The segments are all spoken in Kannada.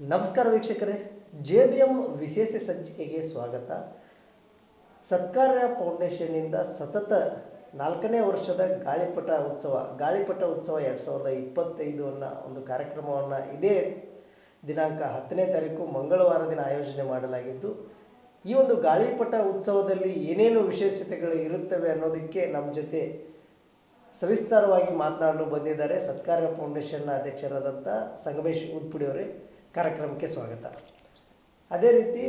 ನಮಸ್ಕಾರ ವೀಕ್ಷಕರೇ, ಜೆ ಬಿ ಎಂ ವಿಶೇಷ ಸಂಚಿಕೆಗೆ ಸ್ವಾಗತ. ಸತ್ಕಾರ್ಯ ಫೌಂಡೇಶನ್ನಿಂದ ಸತತ ನಾಲ್ಕನೇ ವರ್ಷದ ಗಾಳಿಪಟ ಉತ್ಸವ ಗಾಳಿಪಟ ಉತ್ಸವ ಎರಡು ಸಾವಿರದ ಇಪ್ಪತ್ತೈದು ಅನ್ನೋ ಒಂದು ಕಾರ್ಯಕ್ರಮವನ್ನು ಇದೇ ದಿನಾಂಕ ಹತ್ತನೇ ತಾರೀಕು ಮಂಗಳವಾರ ದಿನ ಆಯೋಜನೆ ಮಾಡಲಾಗಿದ್ದು, ಈ ಒಂದು ಗಾಳಿಪಟ ಉತ್ಸವದಲ್ಲಿ ಏನೇನು ವಿಶೇಷತೆಗಳು ಇರುತ್ತವೆ ಅನ್ನೋದಕ್ಕೆ ನಮ್ಮ ಜೊತೆ ಸವಿಸ್ತಾರವಾಗಿ ಮಾತನಾಡಲು ಬಂದಿದ್ದಾರೆ ಸತ್ಕಾರ್ಯ ಫೌಂಡೇಶನ್ನ ಅಧ್ಯಕ್ಷರಾದಂಥ ಸಂಗಮೇಶ್ ಉದ್ಪುಡಿಯವರೇ ಕಾರ್ಯಕ್ರಮಕ್ಕೆ ಸ್ವಾಗತ. ಅದೇ ರೀತಿ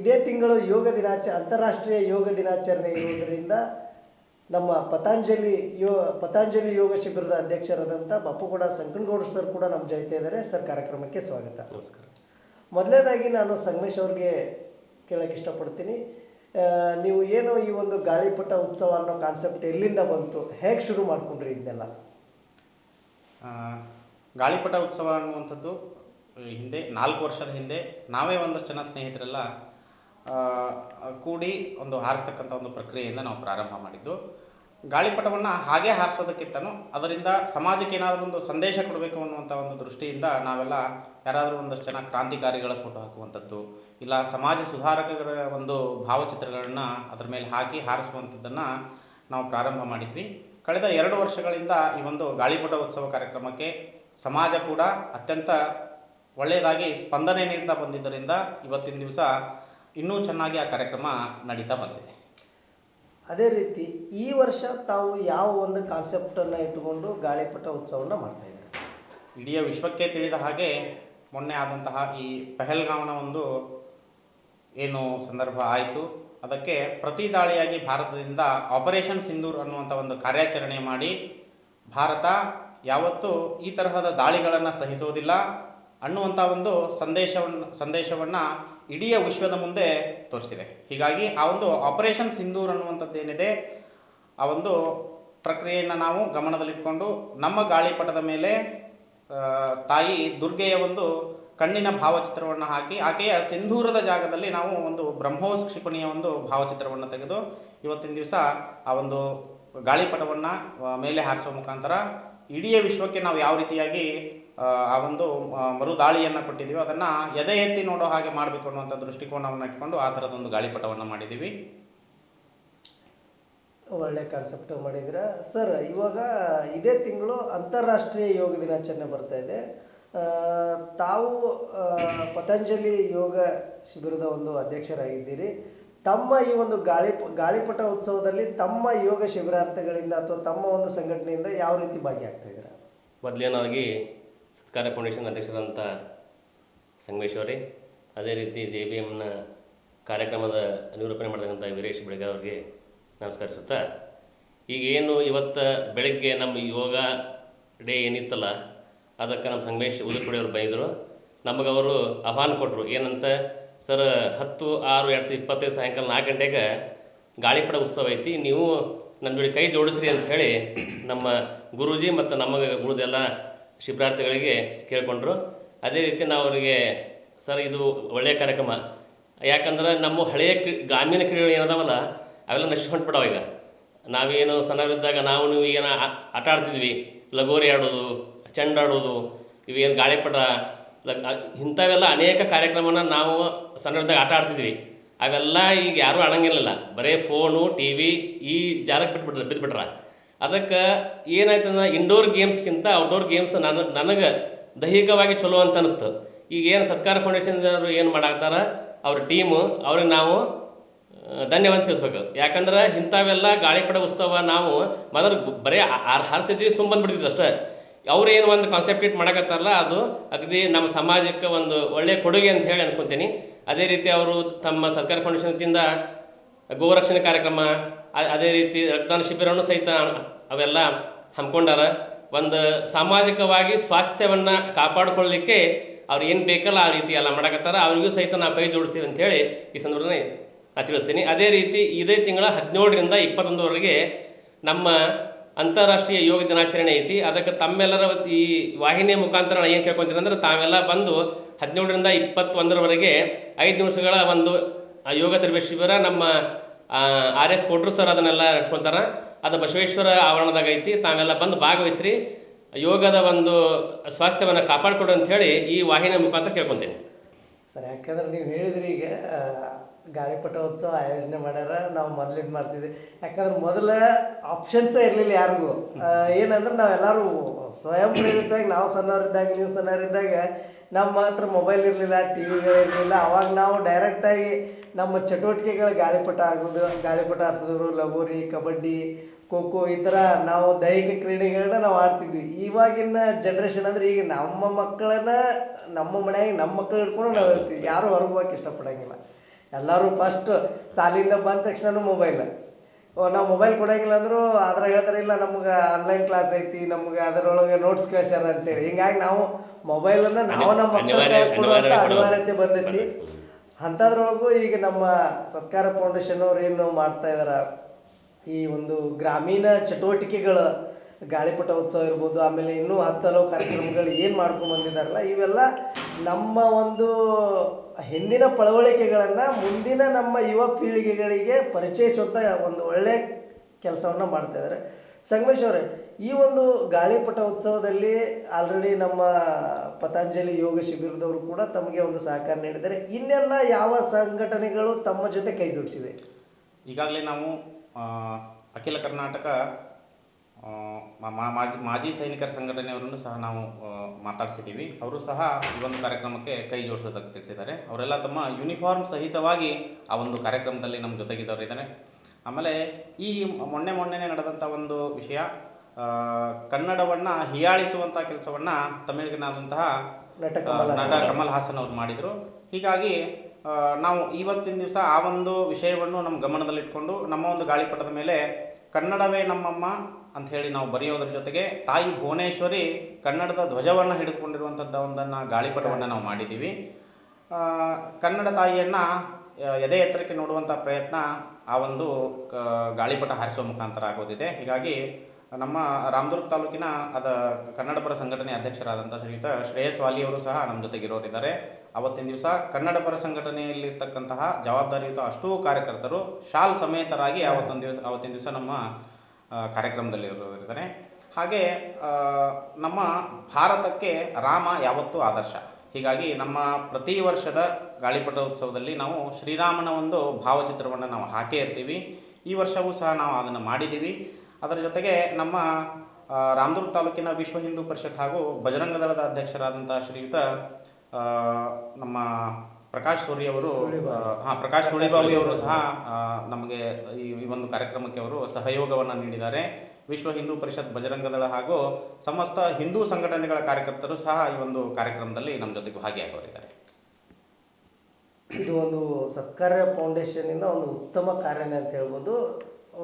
ಇದೇ ತಿಂಗಳು ಯೋಗ ದಿನಾಚ ಅಂತಾರಾಷ್ಟ್ರೀಯ ಯೋಗ ದಿನಾಚರಣೆ ಇರುವುದರಿಂದ ನಮ್ಮ ಪತಾಂಜಲಿ ಯೋ ಪತಾಂಜಲಿ ಯೋಗ ಶಿಬಿರದ ಅಧ್ಯಕ್ಷರಾದಂಥ ಬಪ್ಪುಗೌಡ ಸಂಕನಗೌಡ ಸರ್ ಕೂಡ ನಮ್ಮ ಜೊತೆ ಇದ್ದಾರೆ. ಸರ್ ಕಾರ್ಯಕ್ರಮಕ್ಕೆ ಸ್ವಾಗತ. ನಮಸ್ಕಾರ. ಮೊದಲನೇದಾಗಿ ನಾನು ಸಂಗಮೇಶ್ ಅವ್ರಿಗೆ ಕೇಳಕ್ಕೆ ಇಷ್ಟಪಡ್ತೀನಿ. ನೀವು ಏನು ಈ ಒಂದು ಗಾಳಿಪಟ ಉತ್ಸವ ಅನ್ನೋ ಕಾನ್ಸೆಪ್ಟ್ ಎಲ್ಲಿಂದ ಬಂತು? ಹೇಗೆ ಶುರು ಮಾಡ್ಕೊಂಡ್ರಿ ಇದನ್ನೆಲ್ಲ? ಗಾಳಿಪಟ ಉತ್ಸವ ಅನ್ನುವಂಥದ್ದು ಹಿಂದೆ, ನಾಲ್ಕು ವರ್ಷದ ಹಿಂದೆ ನಾವೇ ಒಂದಷ್ಟು ಜನ ಸ್ನೇಹಿತರೆಲ್ಲ ಕೂಡಿ ಒಂದು ಹಾರಿಸ್ತಕ್ಕಂಥ ಒಂದು ಪ್ರಕ್ರಿಯೆಯಿಂದ ನಾವು ಪ್ರಾರಂಭ ಮಾಡಿದ್ದು. ಗಾಳಿಪಟವನ್ನು ಹಾಗೆ ಹಾರಿಸೋದಕ್ಕಿಂತನೂ ಅದರಿಂದ ಸಮಾಜಕ್ಕೆ ಏನಾದರೂ ಒಂದು ಸಂದೇಶ ಕೊಡಬೇಕು ಅನ್ನುವಂಥ ಒಂದು ದೃಷ್ಟಿಯಿಂದ ನಾವೆಲ್ಲ ಯಾರಾದರೂ ಒಂದಷ್ಟು ಜನ ಕ್ರಾಂತಿಕಾರಿಗಳ ಫೋಟೋ ಹಾಕುವಂಥದ್ದು, ಇಲ್ಲ ಸಮಾಜ ಸುಧಾರಕರ ಒಂದು ಭಾವಚಿತ್ರಗಳನ್ನು ಅದರ ಮೇಲೆ ಹಾಕಿ ಹಾರಿಸುವಂಥದ್ದನ್ನು ನಾವು ಪ್ರಾರಂಭ ಮಾಡಿದ್ವಿ. ಕಳೆದ ಎರಡು ವರ್ಷಗಳಿಂದ ಈ ಒಂದು ಗಾಳಿಪಟ ಉತ್ಸವ ಕಾರ್ಯಕ್ರಮಕ್ಕೆ ಸಮಾಜ ಕೂಡ ಅತ್ಯಂತ ಒಳ್ಳೆಯದಾಗಿ ಸ್ಪಂದನೆ ನೀಡ್ತಾ ಬಂದಿದ್ದರಿಂದ ಇವತ್ತಿನ ದಿವಸ ಇನ್ನೂ ಚೆನ್ನಾಗಿ ಆ ಕಾರ್ಯಕ್ರಮ ನಡೀತಾ ಬಂದಿದೆ. ಅದೇ ರೀತಿ ಈ ವರ್ಷ ತಾವು ಯಾವ ಒಂದು ಕಾನ್ಸೆಪ್ಟನ್ನು ಇಟ್ಟುಕೊಂಡು ಗಾಳಿಪಟ ಉತ್ಸವವನ್ನು ಮಾಡ್ತಾ ಇದ್ದಾರೆ? ಇಡೀ ವಿಶ್ವಕ್ಕೆ ತಿಳಿದ ಹಾಗೆ ಮೊನ್ನೆ ಆದಂತಹ ಈ ಪಹಲ್ಗಾಮನ ಒಂದು ಏನು ಸಂದರ್ಭ ಆಯಿತು. ಅದಕ್ಕೆ ಪ್ರತಿ ದಾಳಿಯಾಗಿ ಭಾರತದಿಂದ ಆಪರೇಷನ್ ಸಿಂಧೂರ್ ಅನ್ನುವಂಥ ಒಂದು ಕಾರ್ಯಾಚರಣೆ ಮಾಡಿ ಭಾರತ ಯಾವತ್ತೂ ಈ ತರಹದ ದಾಳಿಗಳನ್ನು ಸಹಿಸೋದಿಲ್ಲ. ಅನ್ನುವಂಥ ಒಂದು ಸಂದೇಶವನ್ನು ಸಂದೇಶವನ್ನು ಇಡೀ ವಿಶ್ವದ ಮುಂದೆ ತೋರಿಸಿದೆ. ಹೀಗಾಗಿ ಆ ಒಂದು ಆಪರೇಷನ್ ಸಿಂಧೂರ್ ಅನ್ನುವಂಥದ್ದು ಏನಿದೆ, ಆ ಒಂದು ಪ್ರಕ್ರಿಯೆಯನ್ನು ನಾವು ಗಮನದಲ್ಲಿಟ್ಕೊಂಡು ನಮ್ಮ ಗಾಳಿಪಟದ ಮೇಲೆ ತಾಯಿ ದುರ್ಗೆಯ ಒಂದು ಕಣ್ಣಿನ ಭಾವಚಿತ್ರವನ್ನು ಹಾಕಿ, ಆಕೆಯ ಸಿಂಧೂರದ ಜಾಗದಲ್ಲಿ ನಾವು ಒಂದು ಬ್ರಹ್ಮೋಸ್ ಕ್ಷಿಪಣಿಯ ಒಂದು ಭಾವಚಿತ್ರವನ್ನು ತೆಗೆದು ಇವತ್ತಿನ ದಿವಸ ಆ ಒಂದು ಗಾಳಿಪಟವನ್ನು ಮೇಲೆ ಹಾರಿಸೋ ಮುಖಾಂತರ ಇಡೀ ವಿಶ್ವಕ್ಕೆ ನಾವು ಯಾವ ರೀತಿಯಾಗಿ ಆ, ಒಂದು ಮರು ಮರುದಾಳಿಯನ್ನು ಕೊಟ್ಟಿದ್ದೀವಿ. ಅದನ್ನು ಎದೆ ಎತ್ತಿ ನೋಡೋ ಹಾಗೆ ಮಾಡಬೇಕು ಅನ್ನುವಂಥ ದೃಷ್ಟಿಕೋನವನ್ನು ಇಟ್ಕೊಂಡು ಆ ಥರದೊಂದು ಗಾಳಿಪಟವನ್ನು ಮಾಡಿದ್ದೀವಿ. ಒಳ್ಳೆ ಕಾನ್ಸೆಪ್ಟ್ ಮಾಡಿದ್ರ ಸರ್ ಇವಾಗ ಇದೇ ತಿಂಗಳು ಅಂತಾರಾಷ್ಟ್ರೀಯ ಯೋಗ ದಿನಾಚರಣೆ ಬರ್ತಾ ಇದೆ. ಆ, ತಾವು ಪತಂಜಲಿ ಯೋಗ ಶಿಬಿರದ ಒಂದು ಅಧ್ಯಕ್ಷರಾಗಿದ್ದೀರಿ. ತಮ್ಮ ಈ ಒಂದು ಗಾಳಿ ಗಾಳಿಪಟ ಉತ್ಸವದಲ್ಲಿ ತಮ್ಮ ಯೋಗ ಶಿಬಿರಾರ್ಥಿಗಳಿಂದ ಅಥವಾ ತಮ್ಮ ಒಂದು ಸಂಘಟನೆಯಿಂದ ಯಾವ ರೀತಿ ಭಾಗಿಯಾಗ್ತಾ ಇದ್ದೀರಾ? ಮೊದಲನೇದಾಗಿ ಸತ್ಕಾರ ಫೌಂಡೇಶನ್ ಅಧ್ಯಕ್ಷರಾದಂಥ ಸಂಗಮೇಶ್ವರಿ ಅದೇ ರೀತಿ ಜೆ ಬಿ ಎಮ್ನ ಕಾರ್ಯಕ್ರಮದ ನಿರೂಪಣೆ ಮಾಡಿದಂಥ ವೀರೇಶ್ ಬೆಳಗ್ಗೆ ಅವರಿಗೆ ನಮಸ್ಕರಿಸುತ್ತಾ, ಈಗ ಏನು ಇವತ್ತು ಬೆಳಗ್ಗೆ ನಮ್ಮ ಯೋಗ ಡೇ ಏನಿತ್ತಲ್ಲ, ಅದಕ್ಕೆ ನಮ್ಮ ಸಂಗಮೇಶ್ ಅವರು ಬೈದರು ನಮಗೆ ಅವರು ಆಹ್ವಾನ ಕೊಟ್ಟರು ಏನಂತ, ಸರ್ ಹತ್ತು, ಆರು, ಎರಡು ಸಾವಿರದ ಇಪ್ಪತ್ತೈದು ಸಾಯಂಕಾಲ ನಾಲ್ಕು ಗಂಟೆಗೆ ಗಾಳಿಪಟ ಉತ್ಸವ ಐತಿ, ನೀವು ನನ್ನ ಜೋಡಿ ಕೈ ಜೋಡಿಸ್ರಿ ಅಂತ ಹೇಳಿ ನಮ್ಮ ಗುರೂಜಿ ಮತ್ತು ನಮಗೆ ಉಳಿದೆಲ್ಲ ಶಿಬಿರಾರ್ಥಿಗಳಿಗೆ ಕೇಳಿಕೊಂಡ್ರು. ಅದೇ ರೀತಿ ನಾವು ಅವರಿಗೆ, ಸರ್, ಇದು ಒಳ್ಳೆಯ ಕಾರ್ಯಕ್ರಮ. ಯಾಕಂದ್ರೆ ನಮ್ಮ ಹಳೆಯ ಕ್ರೀ, ಗ್ರಾಮೀಣ ಕ್ರೀಡೆಗಳು ಏನದಾವಲ್ಲ, ಅವೆಲ್ಲ ನಶಿಸಿ ಹೊಂಟ್ಬಿಡವ ಈಗ. ನಾವೇನು ಸಣ್ಣವರಿದ್ದಾಗ ನಾವು ನೀವು ಏನು ಆಟ ಆಡ್ತಿದ್ವಿ. ಲಗೋರಿ ಆಡೋದು, ಚೆಂಡ ಆಡೋದು, ಇವೇನು ಗಾಳಿಪಟ ಇಂಥವೆಲ್ಲ ಅನೇಕ ಕಾರ್ಯಕ್ರಮನ ನಾವು ಸಣ್ಣವರಿದ್ದಾಗ ಆಟ ಆಡ್ತಿದ್ವಿ. ಅವೆಲ್ಲ ಈಗ ಯಾರೂ ಆಡಂಗಿಲ್ಲ ಬರೀ ಫೋನು, ಟಿ ವಿ ಈ ಜಾಲಕ್ಕೆ ಬಿಟ್ಬಿಟ್ರೆ ಬಿದ್ದುಬಿಟ್ರ ಅದಕ್ಕೆ ಏನಾಯ್ತಂದ್ರೆ ಇಂಡೋರ್ ಗೇಮ್ಸ್ಗಿಂತ ಔಟ್ಡೋರ್ ಗೇಮ್ಸ್ ನನ್ನ ನನಗೆ ದೈಹಿಕವಾಗಿ ಚಲೋ ಅಂತ ಅನಿಸ್ತು. ಈಗ ಏನು ಸರ್ಕಾರ ಫೌಂಡೇಶನ್ದವರು ಏನು ಮಾಡಾಕ್ತಾರ? ಅವ್ರ ಟೀಮು ಅವ್ರಿಗೆ ನಾವು ಧನ್ಯವಾದ ತಿಳಿಸ್ಬೇಕು. ಯಾಕಂದ್ರೆ ಇಂಥವೆಲ್ಲ ಗಾಳಿಪಟ ಉತ್ಸವ ನಾವು ಮೊದಲು ಬರೀ ಆರ್ ಹಾರಿಸ್ತಿದ್ವಿ ಸುಮ್ಮ ಬಂದ್ಬಿಡ್ತಿದ್ವಿ ಅಷ್ಟೇ. ಅವ್ರೇನು ಒಂದು ಕಾನ್ಸೆಪ್ಟ್ ಇಟ್ ಮಾಡಕತ್ತಾರಲ್ಲ, ಅದು ಅಗದಿ ನಮ್ಮ ಸಮಾಜಕ್ಕೆ ಒಂದು ಒಳ್ಳೆಯ ಕೊಡುಗೆ ಅಂತ ಹೇಳಿ ಅನ್ಸ್ಕೊತೀನಿ. ಅದೇ ರೀತಿ ಅವರು ತಮ್ಮ ಸರ್ಕಾರಿ ಫೌಂಡೇಶನ್ದಿಂದ ಗೋರಕ್ಷಣೆ ಕಾರ್ಯಕ್ರಮ ಅದೇ ರೀತಿ ರಕ್ತದಾನ ಶಿಬಿರವನ್ನು ಸಹಿತ ಅವೆಲ್ಲ ಹಮ್ಮಿಕೊಂಡಾರ. ಒಂದು ಸಾಮಾಜಿಕವಾಗಿ ಸ್ವಾಸ್ಥ್ಯವನ್ನು ಕಾಪಾಡಿಕೊಳ್ಳಲಿಕ್ಕೆ ಅವ್ರು ಏನು ಬೇಕಲ್ಲ ಆ ರೀತಿ ಎಲ್ಲ ಮಾಡಕತ್ತಾರ. ಅವರಿಗೂ ಸಹಿತ ನಾವು ಕೈ ಜೋಡಿಸ್ತೀವಿ ಅಂತೇಳಿ ಈ ಸಂದರ್ಭದಲ್ಲಿ ನಾನು ತಿಳಿಸ್ತೀನಿ. ಅದೇ ರೀತಿ ಇದೇ ತಿಂಗಳ ಹದಿನೇಳರಿಂದ ಇಪ್ಪತ್ತೊಂದರವರೆಗೆ ನಮ್ಮ ಅಂತಾರಾಷ್ಟ್ರೀಯ ಯೋಗ ದಿನಾಚರಣೆ ಐತಿ. ಅದಕ್ಕೆ ತಮ್ಮೆಲ್ಲರ ಈ ವಾಹಿನಿಯ ಮುಖಾಂತರ ಏನು ಕೇಳ್ಕೊತೀನಿ ಅಂದ್ರೆ ತಾವೆಲ್ಲ ಬಂದು ಹದಿನೇಳರಿಂದ ಇಪ್ಪತ್ತೊಂದರವರೆಗೆ ಐದು ನಿಮಿಷಗಳ ಒಂದು ಆ ಯೋಗ ತರಬೇತಿ ಶಿಬಿರ ನಮ್ಮ ಆರ್ ಎಸ್ ಕೊಟ್ರು ಸರ್ ಅದನ್ನೆಲ್ಲ ನಡೆಸ್ಕೊತಾರೆ. ಅದು ಬಸವೇಶ್ವರ ಆವರಣದಾಗ ಐತಿ. ತಾವೆಲ್ಲ ಬಂದು ಭಾಗವಹಿಸ್ರಿ. ಯೋಗದ ಒಂದು ಸ್ವಾಸ್ಥ್ಯವನ್ನು ಕಾಪಾಡಿಕೊಡು ಅಂತ ಹೇಳಿ ಈ ವಾಹಿನಿಯ ಮುಖಾಂತರ ಕೇಳ್ಕೊತೀನಿ. ಸರ್, ಯಾಕಂದ್ರೆ ನೀವು ಹೇಳಿದ್ರಿ ಈಗ ಆ, ಗಾಳಿಪಟ ಉತ್ಸವ ಆಯೋಜನೆ ಮಾಡ್ಯಾರ. ನಾವು ಮೊದಲಿಂದ ಮಾಡ್ತಿದ್ವಿ. ಯಾಕಂದ್ರೆ ಮೊದಲ ಆಪ್ಷನ್ಸೇ ಇರಲಿಲ್ಲ ಯಾರಿಗೂ. ಏನಂದ್ರೆ ನಾವೆಲ್ಲರೂ ಸ್ವಯಂ ಪ್ರೇರಿತವಾಗಿ ನಾವು ಸಣ್ಣವರಿದ್ದಾಗ ನೀವು ಸಣ್ಣವರಿದ್ದಾಗ ನಮ್ಮ ಹತ್ರ ಮೊಬೈಲ್ ಇರಲಿಲ್ಲ ಟಿ ವಿಗಳಿರಲಿಲ್ಲ ಅವಾಗ ನಾವು ಡೈರೆಕ್ಟಾಗಿ ನಮ್ಮ ಚಟುವಟಿಕೆಗಳು ಗಾಳಿಪಟ ಆಗೋದು ಗಾಳಿಪಟ ಆರಿಸಿದ್ರು ಲಗೋರಿ ಕಬಡ್ಡಿ ಖೋ ಖೋ ಈ ಥರ ನಾವು ದೈಹಿಕ ಕ್ರೀಡೆಗಳನ್ನ ನಾವು ಆಡ್ತಿದ್ವಿ. ಇವಾಗಿನ ಜನ್ರೇಷನ್ ಅಂದರೆ ಈಗ ನಮ್ಮ ಮಕ್ಕಳನ್ನ ನಮ್ಮ ಮನ್ಯಾಗ ನಮ್ಮ ಮಕ್ಕಳು ಹಿಡ್ಕೊಂಡು ನಾವು ಹೇಳ್ತೀವಿ ಯಾರು ಹೊರಗೆ ಹೋಗಕ್ಕೆ ಇಷ್ಟಪಡಂಗಿಲ್ಲ. ಎಲ್ಲರೂ ಫಸ್ಟ್ ಸಾಲಿಂದ ಬಂದ ತಕ್ಷಣ ಮೊಬೈಲ್ ಓ ನಾವು ಮೊಬೈಲ್ ಕೊಡಂಗಿಲ್ಲ ಅಂದರೂ ಅದ್ರ ಹೇಳ್ತಾರೆ ಇಲ್ಲ ನಮ್ಗೆ ಆನ್ಲೈನ್ ಕ್ಲಾಸ್ ಐತಿ ನಮ್ಗೆ ಅದರೊಳಗೆ ನೋಟ್ಸ್ ಕಳ್ಸ್ಯಾರ ಅಂತೇಳಿ. ಹಿಂಗಾಗಿ ನಾವು ಮೊಬೈಲನ್ನು ನಾವು ನಮ್ಮ ಕೊಡುವಂಥ ಅನಿವಾರ್ಯ ಕೊಡುವ- ಅನಿವಾರ್ಯತೆ ಬಂದೈತಿ. ಅಂಥದ್ರೊಳಗೂ ಈಗ ನಮ್ಮ ಸತ್ಕಾರ ಫೌಂಡೇಶನ್ ಅವ್ರು ಏನು ಮಾಡ್ತಾ ಇದಾರ? ಈ ಒಂದು ಗ್ರಾಮೀಣ ಚಟುವಟಿಕೆಗಳು ಗಾಳಿಪಟ ಉತ್ಸವ ಇರ್ಬೋದು ಆಮೇಲೆ ಇನ್ನೂ ಹತ್ತು ಹಲವು ಕಾರ್ಯಕ್ರಮಗಳು ಏನು ಮಾಡ್ಕೊಂಡು ಬಂದಿದ್ದಾರಲ್ಲ ಇವೆಲ್ಲ ನಮ್ಮ ಒಂದು ಹಿಂದಿನ ಪಳವಳಿಕೆಗಳನ್ನು ಮುಂದಿನ ನಮ್ಮ ಯುವ ಪೀಳಿಗೆಗಳಿಗೆ ಪರಿಚಯಿಸುವಂಥ ಒಂದು ಒಳ್ಳೆಯ ಕೆಲಸವನ್ನು ಮಾಡ್ತಾ ಇದ್ದಾರೆ ಸಂಗಮೇಶ್ ಅವರೇ, ಈ ಒಂದು ಗಾಳಿಪಟ ಉತ್ಸವದಲ್ಲಿ ಆಲ್ರೆಡಿ ನಮ್ಮ ಪತಂಜಲಿ ಯೋಗ ಶಿಬಿರದವರು ಕೂಡ ತಮಗೆ ಒಂದು ಸಹಕಾರ ನೀಡಿದ್ದಾರೆ. ಇನ್ನೆಲ್ಲ ಯಾವ ಸಂಘಟನೆಗಳು ತಮ್ಮ ಜೊತೆ ಕೈ ಜೋಡಿಸಿವೆ? ಈಗಾಗಲೇ ನಾವು ಅಖಿಲ ಕರ್ನಾಟಕ ಮಾಜಿ ಮಾಜಿ ಸೈನಿಕರ ಸಂಘಟನೆಯವರನ್ನು ಸಹ ನಾವು ಮಾತಾಡಿಸಿದ್ದೀವಿ. ಅವರು ಸಹ ಈ ಒಂದು ಕಾರ್ಯಕ್ರಮಕ್ಕೆ ಕೈ ಜೋಡಿಸೋದಕ್ಕೆ ತಿಳಿಸಿದ್ದಾರೆ. ಅವರೆಲ್ಲ ತಮ್ಮ ಯೂನಿಫಾರ್ಮ್ ಸಹಿತವಾಗಿ ಆ ಒಂದು ಕಾರ್ಯಕ್ರಮದಲ್ಲಿ ನಮ್ಮ ಜೊತೆಗಿದ್ದವರು ಇದ್ದಾರೆ. ಆಮೇಲೆ ಈ ಮೊನ್ನೆ ಮೊನ್ನೆನೆ ನಡೆದಂಥ ಒಂದು ವಿಷಯ ಕನ್ನಡವನ್ನು ಹೀಯಾಳಿಸುವಂಥ ಕೆಲಸವನ್ನು ತಮಿಳಿಗನಾದಂತಹ ನಟ ಕಮಲ್ ಹಾಸನ್ ಅವರು ಮಾಡಿದರು. ಹೀಗಾಗಿ ನಾವು ಇವತ್ತಿನ ದಿವಸ ಆ ಒಂದು ವಿಷಯವನ್ನು ನಮ್ಮ ಗಮನದಲ್ಲಿಟ್ಕೊಂಡು ನಮ್ಮ ಒಂದು ಗಾಳಿಪಟದ ಮೇಲೆ ಕನ್ನಡವೇ ನಮ್ಮಮ್ಮ ಅಂತ ಹೇಳಿ ನಾವು ಬರೆಯೋದ್ರ ಜೊತೆಗೆ ತಾಯಿ ಭುವನೇಶ್ವರಿ ಕನ್ನಡದ ಧ್ವಜವನ್ನು ಹಿಡಿದುಕೊಂಡಿರುವಂಥದ್ದು ಒಂದನ್ನು ಗಾಳಿಪಟವನ್ನು ನಾವು ಮಾಡಿದ್ದೀವಿ. ಕನ್ನಡ ತಾಯಿಯನ್ನು ಎದೆ ಎತ್ತರಕ್ಕೆ ನೋಡುವಂಥ ಪ್ರಯತ್ನ ಆ ಒಂದು, ಕ- ಗಾಳಿಪಟ ಹಾರಿಸುವ ಮುಖಾಂತರ ಆಗೋದಿದೆ. ಹೀಗಾಗಿ ನಮ್ಮ ರಾಮದುರ್ಗ ತಾಲೂಕಿನ ಅದ ಕನ್ನಡಪರ ಸಂಘಟನೆ ಅಧ್ಯಕ್ಷರಾದಂಥ ಶ್ರೀಯುತ ಶ್ರೇಯಸ್ ವಾಲಿಯವರು ಸಹ ನಮ್ಮ ಜೊತೆಗಿರೋರಿದ್ದಾರೆ ಅವತ್ತಿನ ದಿವಸ ಕನ್ನಡಪರ ಸಂಘಟನೆಯಲ್ಲಿರ್ತಕ್ಕಂತಹ ಜವಾಬ್ದಾರಿಯುತ ಅಷ್ಟೂ ಕಾರ್ಯಕರ್ತರು ಶಾಲ್ ಸಮೇತರಾಗಿ ಅವತ್ತೊಂದು ದಿವಸ, ಅವತ್ತಿನ ದಿವಸ ನಮ್ಮ ಕಾರ್ಯಕ್ರಮದಲ್ಲಿ ಇರೋರಿದ್ದಾರೆ ಹಾಗೆ ನಮ್ಮ ಭಾರತಕ್ಕೆ ರಾಮ ಯಾವತ್ತೂ ಆದರ್ಶ. ಹೀಗಾಗಿ ನಮ್ಮ ಪ್ರತಿ ವರ್ಷದ ಗಾಳಿಪಟ ಉತ್ಸವದಲ್ಲಿ ನಾವು ಶ್ರೀರಾಮನ ಒಂದು ಭಾವಚಿತ್ರವನ್ನು ನಾವು ಹಾಕೇ ಇರ್ತೀವಿ. ಈ ವರ್ಷವೂ ಸಹ ನಾವು ಅದನ್ನು ಮಾಡಿದ್ದೀವಿ ಅದರ ಜೊತೆಗೆ ನಮ್ಮ ರಾಮದುರ್ಗ ತಾಲೂಕಿನ ವಿಶ್ವ ಹಿಂದೂ ಪರಿಷತ್ ಹಾಗೂ ಬಜರಂಗದಳದ ಅಧ್ಯಕ್ಷರಾದಂಥ ಶ್ರೀಯುತ ನಮ್ಮ ಪ್ರಕಾಶ್ ಸೂರಿ ಅವರು ಹಾಂ ಪ್ರಕಾಶ್ ಸುಳಿಬಾವಿ ಅವರು ಸಹ ನಮಗೆ ಈ ಈ ಒಂದು ಕಾರ್ಯಕ್ರಮಕ್ಕೆ ಅವರು ಸಹಯೋಗವನ್ನು ನೀಡಿದ್ದಾರೆ. ವಿಶ್ವ ಹಿಂದೂ ಪರಿಷತ್ ಬಜರಂಗದಳ ಹಾಗೂ ಸಮಸ್ತ ಹಿಂದೂ ಸಂಘಟನೆಗಳ ಕಾರ್ಯಕರ್ತರು ಸಹ ಈ ಒಂದು ಕಾರ್ಯಕ್ರಮದಲ್ಲಿ ನಮ್ಮ ಜೊತೆಗೆ ಭಾಗಿಯಾಗಿದ್ದಾರೆ ಇದು ಒಂದು ಸತ್ಕಾರ್ಯ ಫೌಂಡೇಶನ್ನಿಂದ ಒಂದು ಉತ್ತಮ ಕಾರ್ಯನೇ ಅಂತ ಹೇಳ್ಬೋದು.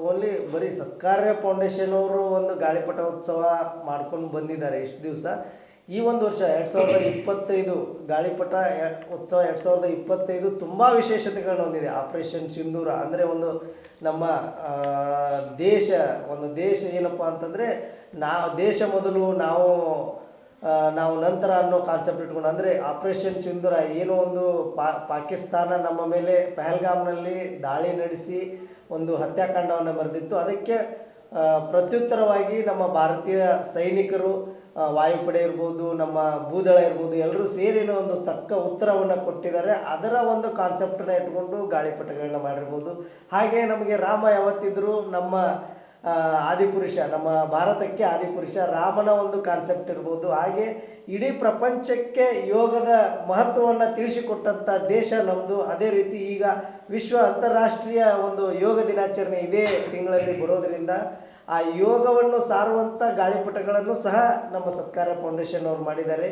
ಓನ್ಲಿ ಬರೀ ಸತ್ಕಾರ್ಯ ಫೌಂಡೇಶನ್ ಅವರು ಒಂದು ಗಾಳಿಪಟ ಉತ್ಸವ ಮಾಡ್ಕೊಂಡು ಬಂದಿದ್ದಾರೆ ಇಷ್ಟು ದಿವಸ. ಈ ಒಂದು ವರ್ಷ ಎರಡು ಸಾವಿರದ ಇಪ್ಪತ್ತೈದು ಗಾಳಿಪಟ ಉತ್ಸವ ಎರಡು ಸಾವಿರದ ಇಪ್ಪತ್ತೈದು ತುಂಬ ವಿಶೇಷತೆಗಳನ್ನ ಹೊಂದಿದೆ. ಆಪರೇಷನ್ ಸಿಂಧೂರ ಅಂದರೆ ಒಂದು ನಮ್ಮ ದೇಶ, ಒಂದು ದೇಶ ಏನಪ್ಪ ಅಂತಂದರೆ ನಾ, ದೇಶ ಮೊದಲು ನಾವು ನಾವು ನಂತರ ಅನ್ನೋ ಕಾನ್ಸೆಪ್ಟ್ ಇಟ್ಕೊಂಡು ಅಂದರೆ ಆಪರೇಷನ್ ಸಿಂಧೂರ ಏನೋ ಒಂದು ಪಾಕಿಸ್ತಾನ ನಮ್ಮ ಮೇಲೆ ಪಹಲ್ಗಾಮ್ನಲ್ಲಿ ದಾಳಿ ನಡೆಸಿ ಒಂದು ಹತ್ಯಾಕಾಂಡವನ್ನು ಬರೆದಿತ್ತು. ಅದಕ್ಕೆ ಪ್ರತ್ಯುತ್ತರವಾಗಿ ನಮ್ಮ ಭಾರತೀಯ ಸೈನಿಕರು ವಾಯುಪಡೆ ಇರ್ಬೋದು, ನಮ್ಮ ಭೂದಳ ಇರ್ಬೋದು, ಎಲ್ಲರೂ ಸೇರಿನ ಒಂದು ತಕ್ಕ ಉತ್ತರವನ್ನು ಕೊಟ್ಟಿದ್ದಾರೆ. ಅದರ ಒಂದು ಕಾನ್ಸೆಪ್ಟನ್ನ ಇಟ್ಕೊಂಡು ಗಾಳಿಪಟಗಳನ್ನ ಮಾಡಿರ್ಬೋದು. ಹಾಗೆ ನಮಗೆ ರಾಮ ಯಾವತ್ತಿದ್ರು ನಮ್ಮ ಆದಿಪುರುಷ, ನಮ್ಮ ಭಾರತಕ್ಕೆ ಆದಿಪುರುಷ, ರಾಮನ ಒಂದು ಕಾನ್ಸೆಪ್ಟ್ ಇರ್ಬೋದು. ಹಾಗೆ ಇಡೀ ಪ್ರಪಂಚಕ್ಕೆ ಯೋಗದ ಮಹತ್ವವನ್ನು ತಿಳಿಸಿಕೊಟ್ಟಂಥ ದೇಶ ನಮ್ಮದು ಅದೇ ರೀತಿ ಈಗ ವಿಶ್ವ ಅಂತಾರಾಷ್ಟ್ರೀಯ ಒಂದು ಯೋಗ ದಿನಾಚರಣೆ ಇದೇ ತಿಂಗಳಲ್ಲಿ ಬರೋದರಿಂದ ಆ ಯೋಗವನ್ನು ಸಾರುವಂಥ ಗಾಳಿಪಟಗಳನ್ನು ಸಹ ನಮ್ಮ ಸತ್ಕಾರ ಫೌಂಡೇಶನ್ ಅವರು ಮಾಡಿದ್ದಾರೆ.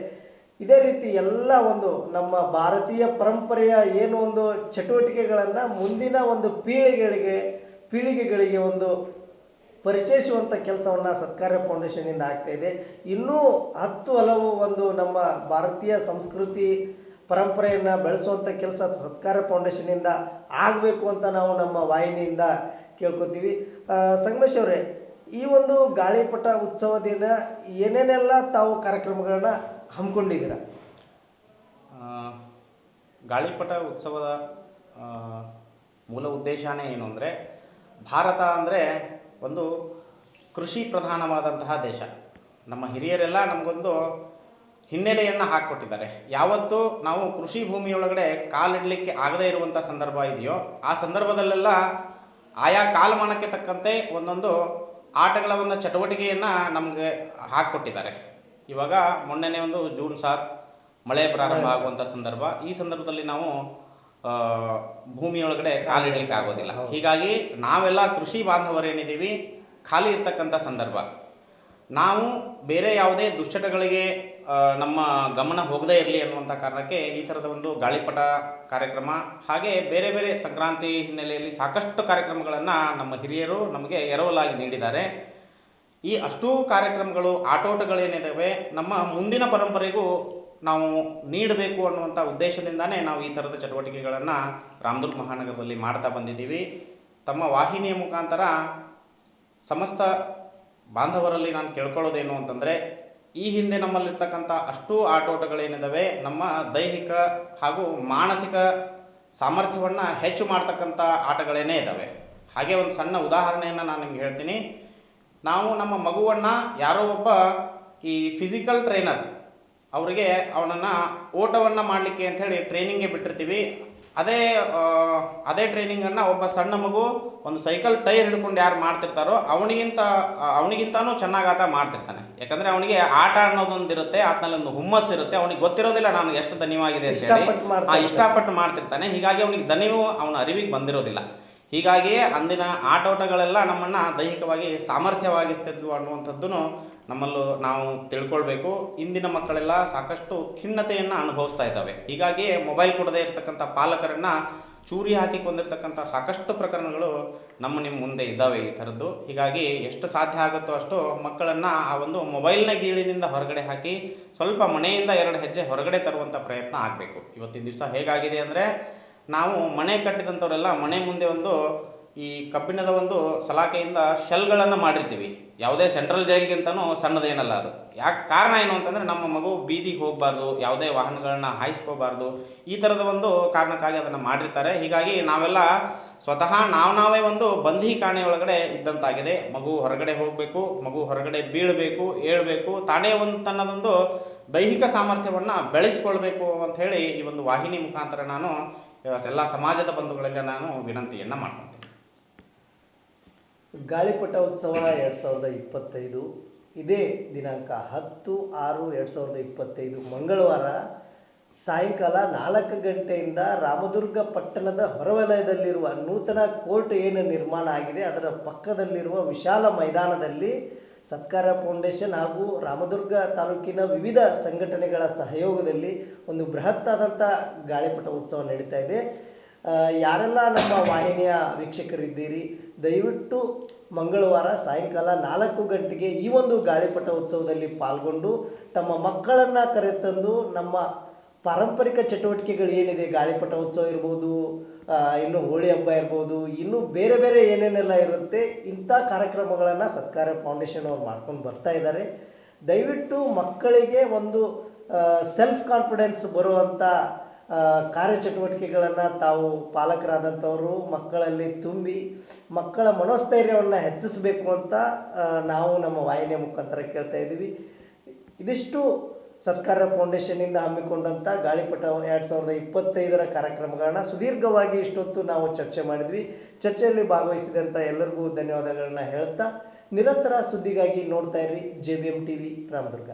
ಇದೇ ರೀತಿ ಎಲ್ಲ ಒಂದು ನಮ್ಮ ಭಾರತೀಯ ಪರಂಪರೆಯ ಏನು ಒಂದು ಚಟುವಟಿಕೆಗಳನ್ನು ಮುಂದಿನ ಒಂದು ಪೀಳಿಗೆಗಳಿಗೆ ಪೀಳಿಗೆಗಳಿಗೆ ಒಂದು ಪರಿಚಯಿಸುವಂಥ ಕೆಲಸವನ್ನು ಸತ್ಕಾರ್ಯ ಫೌಂಡೇಶನ್ನಿಂದ ಆಗ್ತಾ ಇದೆ. ಇನ್ನೂ ಹತ್ತು ಹಲವು ಒಂದು ನಮ್ಮ ಭಾರತೀಯ ಸಂಸ್ಕೃತಿ ಪರಂಪರೆಯನ್ನು ಬೆಳೆಸುವಂಥ ಕೆಲಸ ಸತ್ಕಾರ ಫೌಂಡೇಶನ್ನಿಂದ ಆಗಬೇಕು ಅಂತ ನಾವು ನಮ್ಮ ವಾಹಿನಿಯಿಂದ ಕೇಳ್ಕೊತೀವಿ. ಸಂಗಮೇಶ್ ಅವರೇ ಈ ಒಂದು ಗಾಳಿಪಟ ಉತ್ಸವ ದಿನ ಏನೇನೆಲ್ಲ ತಾವು ಕಾರ್ಯಕ್ರಮಗಳನ್ನ ಹಮ್ಮಿಕೊಂಡಿದ್ದೀರಾ? ಗಾಳಿಪಟ ಉತ್ಸವದ ಮೂಲ ಉದ್ದೇಶನೇ ಏನು ಅಂದರೆ, ಭಾರತ ಅಂದರೆ ಒಂದು ಕೃಷಿ ಪ್ರಧಾನವಾದಂತಹ ದೇಶ. ನಮ್ಮ ಹಿರಿಯರೆಲ್ಲ ನಮಗೊಂದು ಹಿನ್ನೆಲೆಯನ್ನು ಹಾಕಿಕೊಟ್ಟಿದ್ದಾರೆ. ಯಾವತ್ತು ನಾವು ಕೃಷಿ ಭೂಮಿಯೊಳಗಡೆ ಕಾಲಿಡಲಿಕ್ಕೆ ಆಗದೇ ಇರುವಂಥ ಸಂದರ್ಭ ಇದೆಯೋ, ಆ ಸಂದರ್ಭದಲ್ಲೆಲ್ಲ ಆಯಾ ಕಾಲಮಾನಕ್ಕೆ ತಕ್ಕಂತೆ ಒಂದೊಂದು ಆಟಗಳ ಒಂದು ಚಟುವಟಿಕೆಯನ್ನು ನಮಗೆ ಹಾಕಿಕೊಟ್ಟಿದ್ದಾರೆ. ಇವಾಗ ಮೊನ್ನೆನೇ ಒಂದು ಜೂನ್ ಸಾತ್ ಮಳೆ ಪ್ರಾರಂಭ ಆಗುವಂಥ ಸಂದರ್ಭ. ಈ ಸಂದರ್ಭದಲ್ಲಿ ನಾವು ಭೂಮಿಯೊಳಗಡೆ ಕಾಲಿಡಲಿಕ್ಕೆ ಆಗೋದಿಲ್ಲ. ಹೀಗಾಗಿ ನಾವೆಲ್ಲ ಕೃಷಿ ಬಾಂಧವರೇನಿದ್ದೀವಿ ಖಾಲಿ ಇರ್ತಕ್ಕಂಥ ಸಂದರ್ಭ. ನಾವು ಬೇರೆ ಯಾವುದೇ ದುಶ್ಚಟಗಳಿಗೆ ನಮ್ಮ ಗಮನ ಹೋಗದೇ ಇರಲಿ ಅನ್ನುವಂಥ ಕಾರಣಕ್ಕೆ ಈ ಥರದ ಒಂದು ಗಾಳಿಪಟ ಕಾರ್ಯಕ್ರಮ ಹಾಗೆ ಬೇರೆ ಬೇರೆ ಸಂಕ್ರಾಂತಿ ಹಿನ್ನೆಲೆಯಲ್ಲಿ ಸಾಕಷ್ಟು ಕಾರ್ಯಕ್ರಮಗಳನ್ನು ನಮ್ಮ ಹಿರಿಯರು ನಮಗೆ ಎರವಲಾಗಿ ನೀಡಿದ್ದಾರೆ. ಈ ಅಷ್ಟೂ ಕಾರ್ಯಕ್ರಮಗಳು ಆಟೋಟಗಳೇನಿದ್ದಾವೆ ನಮ್ಮ ಮುಂದಿನ ಪರಂಪರೆಗೂ ನಾವು ನೀಡಬೇಕು ಅನ್ನುವಂಥ ಉದ್ದೇಶದಿಂದಾನೇ ನಾವು ಈ ಥರದ ಚಟುವಟಿಕೆಗಳನ್ನು ರಾಮದುರ್ಗ ಮಹಾನಗರದಲ್ಲಿ ಮಾಡ್ತಾ ಬಂದಿದ್ದೀವಿ. ತಮ್ಮ ವಾಹಿನಿಯ ಮುಖಾಂತರ ಸಮಸ್ತ ಬಾಂಧವರಲ್ಲಿ ನಾನು ಕೇಳ್ಕೊಳ್ಳೋದೇನು ಅಂತಂದರೆ ಈ ಹಿಂದೆ ನಮ್ಮಲ್ಲಿರ್ತಕ್ಕಂಥ ಅಷ್ಟೂ ಆಟೋಟಗಳೇನಿದ್ದಾವೆ ನಮ್ಮ ದೈಹಿಕ ಹಾಗೂ ಮಾನಸಿಕ ಸಾಮರ್ಥ್ಯವನ್ನು ಹೆಚ್ಚು ಮಾಡ್ತಕ್ಕಂಥ ಆಟಗಳೇನೇ ಇದ್ದಾವೆ ಹಾಗೆ ಒಂದು ಸಣ್ಣ ಉದಾಹರಣೆಯನ್ನು ನಾನು ನಿಮ್ಗೆ ಹೇಳ್ತೀನಿ. ನಾವು ನಮ್ಮ ಮಗುವನ್ನು ಯಾರೋ ಒಬ್ಬ ಈ ಫಿಸಿಕಲ್ ಟ್ರೈನರ್ ಅವರಿಗೆ ಅವನನ್ನು ಓಟವನ್ನು ಮಾಡಲಿಕ್ಕೆ ಅಂಥೇಳಿ ಟ್ರೈನಿಂಗ್ಗೆ ಬಿಟ್ಟಿರ್ತೀವಿ. ಅದೇ ಅದೇ ಟ್ರೈನಿಂಗನ್ನು ಒಬ್ಬ ಸಣ್ಣ ಮಗು ಒಂದು ಸೈಕಲ್ ಟೈರ್ ಹಿಡ್ಕೊಂಡು ಯಾರು ಮಾಡ್ತಿರ್ತಾರೋ ಅವನಿಗಿಂತ ಅವನಿಗಿಂತಾನೂ ಚೆನ್ನಾಗಿ ಆತ ಮಾಡ್ತಿರ್ತಾನೆ. ಯಾಕಂದರೆ ಅವನಿಗೆ ಆಟ ಅನ್ನೋದೊಂದು ಇರುತ್ತೆ ಆತನಲ್ಲಿ ಒಂದು ಹುಮ್ಮಸ್ಸು ಇರುತ್ತೆ. ಅವನಿಗೆ ಗೊತ್ತಿರೋದಿಲ್ಲ ನನಗೆ ಎಷ್ಟು ದನಿವಾಗಿದೆ ಆ, ಇಷ್ಟಪಟ್ಟು ಮಾಡ್ತಿರ್ತಾನೆ. ಹೀಗಾಗಿ ಅವನಿಗೆ ದನಿವು ಅವನ ಅರಿವಿಗೆ ಬಂದಿರೋದಿಲ್ಲ. ಹೀಗಾಗಿ ಅಂದಿನ ಆಟೋಟಗಳೆಲ್ಲ ನಮ್ಮನ್ನು ದೈಹಿಕವಾಗಿ ಸಾಮರ್ಥ್ಯವಾಗಿಸ್ತಿದ್ವು ಅನ್ನುವಂಥದ್ದನ್ನು ನಮ್ಮಲ್ಲೂ ನಾವು ತಿಳ್ಕೊಳ್ಬೇಕು. ಇಂದಿನ ಮಕ್ಕಳೆಲ್ಲ ಸಾಕಷ್ಟು ಖಿನ್ನತೆಯನ್ನು ಅನುಭವಿಸ್ತಾ ಇದ್ದಾವೆ. ಹೀಗಾಗಿ ಮೊಬೈಲ್ ಕೊಡದೇ ಇರತಕ್ಕಂಥ ಪಾಲಕರನ್ನು ಚೂರಿ ಹಾಕಿಕೊಂಡಿರ್ತಕ್ಕಂಥ ಸಾಕಷ್ಟು ಪ್ರಕರಣಗಳು ನಮ್ಮ ನಿಮ್ಮ ಮುಂದೆ ಇದ್ದಾವೆ ಈ ಥರದ್ದು. ಹೀಗಾಗಿ ಎಷ್ಟು ಸಾಧ್ಯ ಆಗುತ್ತೋ ಅಷ್ಟು ಮಕ್ಕಳನ್ನು ಆ ಒಂದು ಮೊಬೈಲ್ನ ಗೀಳಿನಿಂದ ಹೊರಗಡೆ ಹಾಕಿ ಸ್ವಲ್ಪ ಮನೆಯಿಂದ ಎರಡು ಹೆಜ್ಜೆ ಹೊರಗಡೆ ತರುವಂಥ ಪ್ರಯತ್ನ ಆಗಬೇಕು. ಇವತ್ತಿನ ದಿವಸ ಹೇಗಾಗಿದೆ ಅಂದರೆ, ನಾವು ಮನೆ ಕಟ್ಟಿದಂಥವರೆಲ್ಲ ಮನೆ ಮುಂದೆ ಒಂದು ಈ ಕಬ್ಬಿಣದ ಒಂದು ಸಲಾಕೆಯಿಂದ ಶೆಲ್ಗಳನ್ನು ಮಾಡಿರ್ತೀವಿ. ಯಾವುದೇ ಸೆಂಟ್ರಲ್ ಜೈಲ್ಗಿಂತನೂ ಸಣ್ಣದೇನಲ್ಲ ಅದು. ಯಾಕೆ ಕಾರಣ ಏನು ಅಂತಂದರೆ ನಮ್ಮ ಮಗು ಬೀದಿಗೆ ಹೋಗಬಾರ್ದು, ಯಾವುದೇ ವಾಹನಗಳನ್ನ ಹಾಯಿಸ್ಕೋಬಾರ್ದು, ಈ ಥರದ ಒಂದು ಕಾರಣಕ್ಕಾಗಿ ಅದನ್ನು ಮಾಡಿರ್ತಾರೆ. ಹೀಗಾಗಿ ನಾವೆಲ್ಲ ಸ್ವತಃ ನಾವು ನಾವೇ ಒಂದು ಬಂಧಿ ಕಾಣೆಯೊಳಗಡೆ ಇದ್ದಂತಾಗಿದೆ. ಮಗು ಹೊರಗಡೆ ಹೋಗಬೇಕು, ಮಗು ಹೊರಗಡೆ ಬೀಳಬೇಕು, ಏಳಬೇಕು, ತಾನೇ ಒಂದು ತನ್ನದೊಂದು ದೈಹಿಕ ಸಾಮರ್ಥ್ಯವನ್ನು ಬೆಳೆಸ್ಕೊಳ್ಬೇಕು ಅಂತ ಹೇಳಿ ಈ ಒಂದು ವಾಹಿನಿ ಮುಖಾಂತರ ನಾನು, ಎಲ್ಲ ಸಮಾಜದ ಬಂಧುಗಳಿಗೆ ನಾನು ವಿನಂತಿಯನ್ನು ಮಾಡ್ಕೊತೀನಿ. ಗಾಳಿಪಟ ಉತ್ಸವ ಎರಡು ಸಾವಿರದ ಇಪ್ಪತ್ತೈದು, ಇದೇ ದಿನಾಂಕ ಹತ್ತು ಆರು ಎರಡು ಸಾವಿರದ ಇಪ್ಪತ್ತೈದು ಮಂಗಳವಾರ ಸಾಯಂಕಾಲ ನಾಲ್ಕು ಗಂಟೆಯಿಂದ ರಾಮದುರ್ಗ ಪಟ್ಟಣದ ಹೊರವಲಯದಲ್ಲಿರುವ ನೂತನ ಕೋರ್ಟ್ ಏನು ನಿರ್ಮಾಣ ಆಗಿದೆ, ಅದರ ಪಕ್ಕದಲ್ಲಿರುವ ವಿಶಾಲ ಮೈದಾನದಲ್ಲಿ ಸತ್ಕಾರ ಫೌಂಡೇಶನ್ ಹಾಗೂ ರಾಮದುರ್ಗ ತಾಲೂಕಿನ ವಿವಿಧ ಸಂಘಟನೆಗಳ ಸಹಯೋಗದಲ್ಲಿ ಒಂದು ಬೃಹತ್ತಾದಂಥ ಗಾಳಿಪಟ ಉತ್ಸವ ನಡೀತಾ ಇದೆ. ಯಾರೆಲ್ಲ ನಮ್ಮ ವಾಹಿನಿಯ ವೀಕ್ಷಕರಿದ್ದೀರಿ, ದಯವಿಟ್ಟು ಮಂಗಳವಾರ ಸಾಯಂಕಾಲ ನಾಲ್ಕು ಗಂಟೆಗೆ ಈ ಒಂದು ಗಾಳಿಪಟ ಉತ್ಸವದಲ್ಲಿ ಪಾಲ್ಗೊಂಡು ತಮ್ಮ ಮಕ್ಕಳನ್ನು ಕರೆತಂದು ನಮ್ಮ ಪಾರಂಪರಿಕ ಚಟುವಟಿಕೆಗಳು ಏನಿದೆ, ಗಾಳಿಪಟ ಉತ್ಸವ ಇರ್ಬೋದು ಇನ್ನು ಹೋಳಿ ಹಬ್ಬ ಇರ್ಬೋದು, ಇನ್ನು ಬೇರೆ ಬೇರೆ ಏನೇನೆಲ್ಲ ಇರುತ್ತೆ, ಇಂಥ ಕಾರ್ಯಕ್ರಮಗಳನ್ನು ಸತ್ಕಾರ ಫೌಂಡೇಶನ್ ಅವ್ರು ಮಾಡ್ಕೊಂಡು ಬರ್ತಾ ಇದ್ದಾರೆ. ದಯವಿಟ್ಟು ಮಕ್ಕಳಿಗೆ ಒಂದು ಸೆಲ್ಫ್ ಕಾನ್ಫಿಡೆನ್ಸ್ ಬರುವಂಥ ಕಾರ್ಯಚಟುವಟಿಕೆಗಳನ್ನು ತಾವು ಪಾಲಕರಾದಂಥವರು, ಮಕ್ಕಳಲ್ಲಿ ತುಂಬಿ ಮಕ್ಕಳ ಮನೋಸ್ಥೈರ್ಯವನ್ನು ಹೆಚ್ಚಿಸಬೇಕು ಅಂತ ನಾವು ನಮ್ಮ ವಾಹಿನಿಯ ಮುಖಾಂತರ ಕೇಳ್ತಾ ಇದ್ದೀವಿ. ಇದಿಷ್ಟು ಸತ್ಕಾರ ಫೌಂಡೇಶನ್ನಿಂದ ಹಮ್ಮಿಕೊಂಡಂಥ ಗಾಳಿಪಟ ಎರಡು ಸಾವಿರದ ಇಪ್ಪತ್ತೈದರ ಕಾರ್ಯಕ್ರಮಗಳನ್ನ ಸುದೀರ್ಘವಾಗಿ ಇಷ್ಟೊತ್ತು ನಾವು ಚರ್ಚೆ ಮಾಡಿದ್ವಿ. ಚರ್ಚೆಯಲ್ಲಿ ಭಾಗವಹಿಸಿದಂಥ ಎಲ್ಲರಿಗೂ ಧನ್ಯವಾದಗಳನ್ನ ಹೇಳ್ತಾ, ನಿರಂತರ ಸುದ್ದಿಗಾಗಿ ನೋಡ್ತಾ ಇರಿ J B M T V Ramdurg.